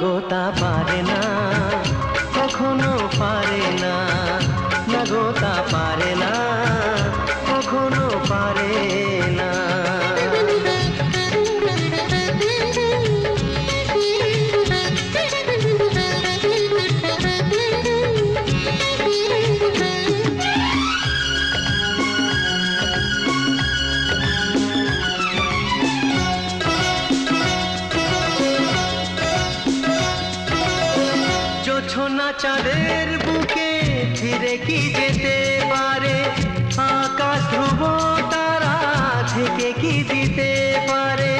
গোতা পারে না কখনো পারে না। না গোতা পারে না কখনো পারে সোনা চাঁদের বুকে ধীরে কি যেতে পারে? আকাশ ধ্রুব তারা থেকে কি দিতে পারে?